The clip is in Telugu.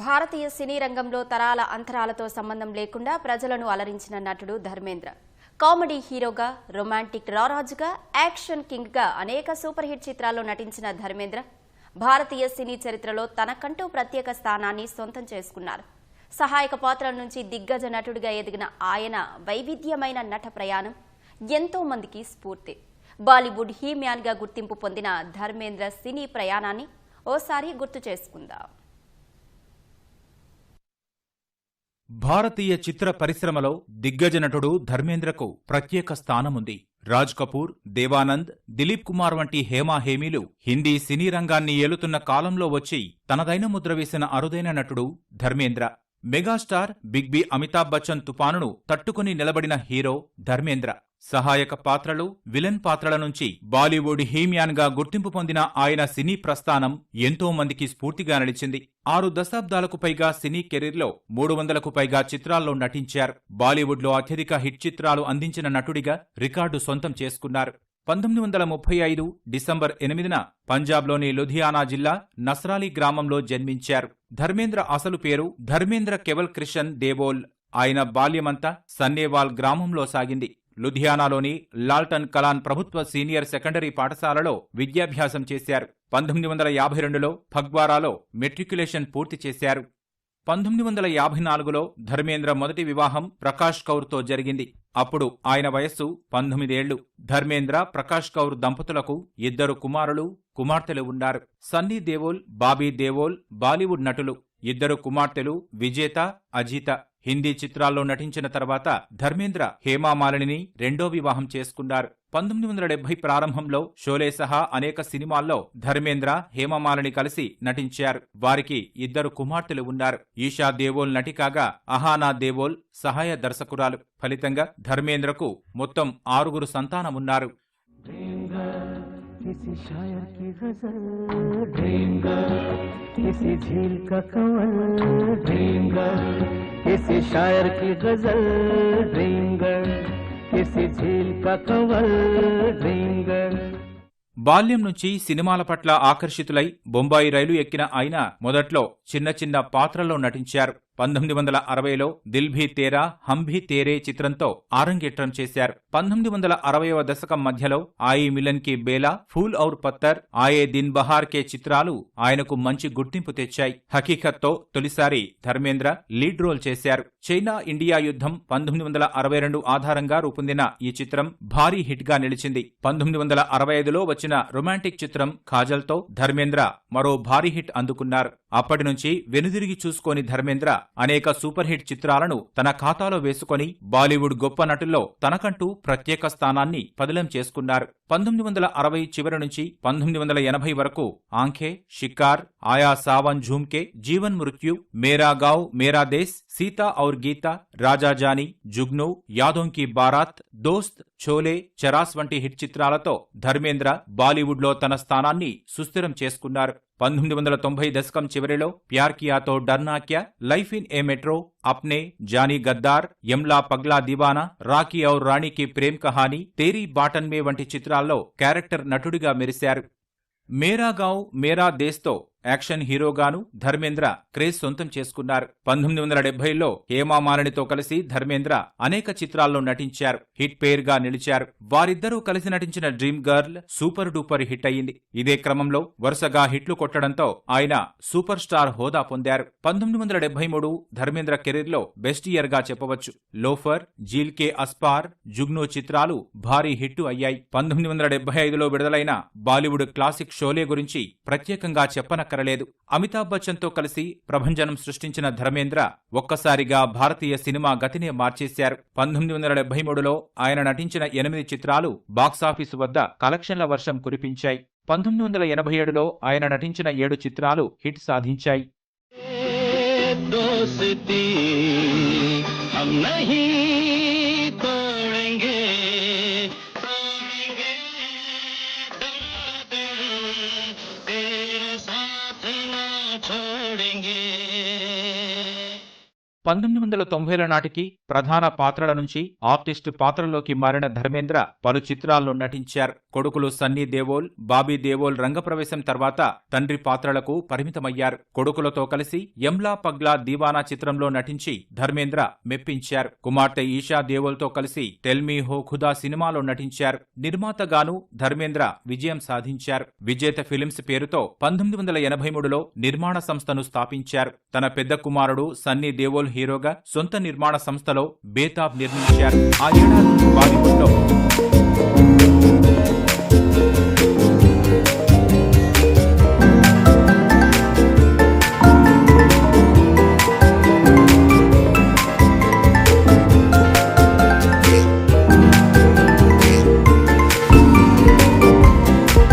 భారతీయ సినీ రంగంలో తరాల అంతరాలతో సంబంధం లేకుండా ప్రజలను అలరించిన నటుడు ధర్మేంద్ర. కామెడీ హీరోగా రొమాంటిక్ రారాజుగా యాక్షన్ కింగ్గా అనేక సూపర్ హిట్ చిత్రాల్లో నటించిన ధర్మేంద్ర భారతీయ సినీ చరిత్రలో తనకంటూ ప్రత్యేక స్థానాన్ని సొంతం చేసుకున్నారు. సహాయక పాత్రల నుంచి దిగ్గజ నటుడిగా ఎదిగిన ఆయన వైవిధ్యమైన నట ప్రయాణం ఎంతో మందికి స్ఫూర్తి. బాలీవుడ్ హీమ్యాన్గా గుర్తింపు పొందిన ధర్మేంద్ర సినీ ప్రయాణాన్ని ఓసారి గుర్తు చేసుకుందాం. భారతీయ చిత్ర పరిశ్రమలో దిగ్గజ నటుడు ధర్మేంద్రకు ప్రత్యేక స్థానముంది. రాజ్ కపూర్ దేవానంద్ దిలీప్ కుమార్ వంటి హేమా హేమీలు హిందీ సినీ రంగాన్ని ఏలుతున్న కాలంలో వచ్చి తనదైన ముద్ర వేసిన అరుదైన నటుడు Dharmendra. Megastar big B Amitabh Bachchan తుపానును తట్టుకుని నిలబడిన హీరో ధర్మేంద్ర. సహాయక పాత్రలు విలన్ పాత్రల నుంచి బాలీవుడ్ హీమ్యాన్గా గుర్తింపు పొందిన ఆయన సినీ ప్రస్థానం ఎంతో మందికి స్ఫూర్తిగా నిలిచింది. ఆరు దశాబ్దాలకు పైగా సినీ కెరీర్లో మూడు వందలకు పైగా చిత్రాల్లో నటించారు. బాలీవుడ్లో అత్యధిక హిట్ చిత్రాలు అందించిన నటుడిగా రికార్డు సొంతం చేసుకున్నారు. పంతొమ్మిది వందల ముప్పై ఐదు డిసెంబర్ ఎనిమిదిన పంజాబ్లోని లుధియానా జిల్లా నస్రాలి గ్రామంలో జన్మించారు. ధర్మేంద్ర అసలు పేరు ధర్మేంద్ర కెవల్ కృషన్ దేవోల్. ఆయన బాల్యమంతా సన్నేవాల్ గ్రామంలో సాగింది. లుధియానాలోని లాల్టన్ కలాన్ ప్రభుత్వ సీనియర్ సెకండరీ పాఠశాలలో విద్యాభ్యాసం చేశారు. పంతొమ్మిది వందల యాభై రెండులో ఫగ్వారాలో మెట్రిక్యులేషన్ పూర్తి చేశారు. పంతొమ్మిది వందల యాభై నాలుగులో ధర్మేంద్ర మొదటి వివాహం ప్రకాష్ కౌర్తో జరిగింది. అప్పుడు ఆయన వయస్సు పంతొమ్మిదేళ్ళు ధర్మేంద్ర ప్రకాష్ కౌర్ దంపతులకు ఇద్దరు కుమారులు కుమార్తెలు ఉన్నారు. సన్నీ దేవోల్ బాబీ దేవోల్ బాలీవుడ్ నటులు. ఇద్దరు కుమార్తెలు విజేత అజిత. హిందీ చిత్రాల్లో నటించిన తర్వాత ధర్మేంద్ర హేమామాలిని రెండో వివాహం చేసుకున్నారు. పంతొమ్మిది వందల డెబ్బై ప్రారంభంలో షోలే సహా అనేక సినిమాల్లో ధర్మేంద్ర హేమమాలిని కలిసి నటించారు. వారికి ఇద్దరు కుమార్తెలు ఉన్నారు. ఈషా దేవోల్ నటి కాగా అహానా దేవోల్ సహాయ దర్శకురాలు. ఫలితంగా ధర్మేంద్రకు మొత్తం ఆరుగురు సంతానమున్నారు. किसी शायर की गजल ड्रीम गर्ल किसी झील का कंवल ड्रीम गर्ल किसी शायर की गजल ड्रीम गर्ल किसी झील का कंवल ड्रीम गर्ल బాల్యం నుంచి సినిమాల పట్ల ఆకర్షితులై బొంబాయి రైలు ఎక్కిన ఆయన మొదట్లో చిన్న చిన్న పాత్రల్లో నటించారు పంతొమ్మిది వందల అరవైలో దిల్భీ తేరా హంభీ తేరే చిత్రంతో ఆరంగేట్రం చేశారు. పంతొమ్మిది వందల అరవైవ దశకం మధ్యలో ఆయి మిలన్కి బేలా ఫూల్ ఔర్ పత్తర్ ఆయే దిన్ బహార్ కే చిత్రాలు ఆయనకు మంచి గుర్తింపు తెచ్చాయి. హకీకత్తో తొలిసారి ధర్మేంద్ర లీడ్ రోల్ చేశారు. చైనా ఇండియా యుద్ధం పంతొమ్మిది వందల అరవై రెండు ఆధారంగా రూపొందిన ఈ చిత్రం భారీ హిట్గా నిలిచింది. పంతొమ్మిది వందల అరవై ఐదులో వచ్చిన రొమాంటిక్ చిత్రం కాజల్తో ధర్మేంద్ర మరో భారీ హిట్ అందుకున్నారు. అప్పటి నుంచి వెనుదిరిగి చూసుకోని ధర్మేంద్ర అనేక సూపర్ హిట్ చిత్రాలను తన ఖాతాలో వేసుకొని బాలీవుడ్ గొప్ప నటుల్లో తనకంటూ ప్రత్యేక స్థానాన్ని పదిలం చేసుకున్నారు. పంతొమ్మిది వందల అరవై చివరి నుంచి పంతొమ్మిది వందల ఎనభై వరకు ఆంఖే షికార్ ఆయా సావన్ ఝూమ్కే జీవన్ మృత్యు మేరా గావ్ మేరా దేశ్ సీతా ఔర్ గీత రాజా జానీ జుగ్ను యాదోంకి బారాత్ దోస్త్ చోలే చరాస్ వంటి హిట్ చిత్రాలతో ధర్మేంద్ర బాలీవుడ్లో తన స్థానాన్ని సుస్థిరం చేసుకున్నారు. పంతొమ్మిది వందల తొంభై దశకం చివరిలో Pyaar కియాతో డర్నాక్యా life in a metro Apne Johnny Gaddar Yamla Pagla Deewana Rocky Aur రాణికి ప్రేమ్ కహానీ తేరీ బాటన్ మే వంటి చిత్రాల్లో క్యారెక్టర్ నటుడిగా మెరిశారు. మేరా గావ్ మేరా దేశ్తో యాక్షన్ హీరోగాను ధర్మేంద్ర క్రేజ్ సొంతం చేసుకున్నారు. పంతొమ్మిది వందల డెబ్బైలో హేమామాలినితో కలిసి ధర్మేంద్ర అనేక చిత్రాల్లో నటించారు. హిట్ పేర్గా నిలిచారు. వారిద్దరూ కలిసి నటించిన dream girl super duper hit అయింది ఇదే క్రమంలో వరుసగా హిట్లు కొట్టడంతో ఆయన సూపర్ స్టార్ హోదా పొందారు. పంతొమ్మిది వందల డెబ్బై మూడు ధర్మేంద్ర కెరీర్లో బెస్ట్ ఇయర్గా చెప్పవచ్చు. లోఫర్ జీల్ కే అస్పార్ జుగ్నో చిత్రాలు భారీ హిట్ అయ్యాయి. పంతొమ్మిది వందల డెబ్బై ఐదులో విడుదలైన బాలీవుడ్ క్లాసిక్ షోలే గురించి ప్రత్యేకంగా చెప్పనక్క అక్కరలేదు అమితాబ్ బచ్చన్తో కలిసి ప్రభంజనం సృష్టించిన ధర్మేంద్ర ఒక్కసారిగా భారతీయ సినిమా గతినే మార్చేశారు పంతొమ్మిది వందల డెబ్బై మూడులో ఆయన నటించిన ఎనిమిది చిత్రాలు బాక్సాఫీసు వద్ద కలెక్షన్ల వర్షం కురిపించాయి పంతొమ్మిది వందల ఎనభై ఏడులో ఆయన నటించిన ఏడు చిత్రాలు హిట్ సాధించాయి दोस्ती हम नहीं పంతొమ్మిది వందల తొంభైల నాటికి ప్రధాన పాత్రల నుంచి ఆర్టిస్టు పాత్రలోకి మారిన ధర్మేంద్ర పలు చిత్రాల్లో నటించారు. కొడుకులు సన్నీ దేవోల్ బాబీ దేవోల్ రంగప్రవేశం తర్వాత తండ్రి పాత్రలకు పరిమితమయ్యారు. కొడుకులతో కలిసి యమ్లా పగ్లా దీవానా చిత్రంలో నటించి ధర్మేంద్ర మెప్పించారు. కుమార్తె ఈషా దేవోల్తో కలిసి టెల్మీ హో ఖుదా సినిమాలో నటించారు. నిర్మాతగాను ధర్మేంద్ర విజయం సాధించారు. విజేత ఫిలిమ్స్ పేరుతో పంతొమ్మిది వందల ఎనభై మూడులో నిర్మాణ సంస్థను స్థాపించారు. తన పెద్ద కుమారుడు సన్నీ దేవోల్ హీరోగా సొంత నిర్మాణ సంస్థలో బేతాబ్ నిర్మించారు. ఆ ఏడాది బాలీవుడ్లో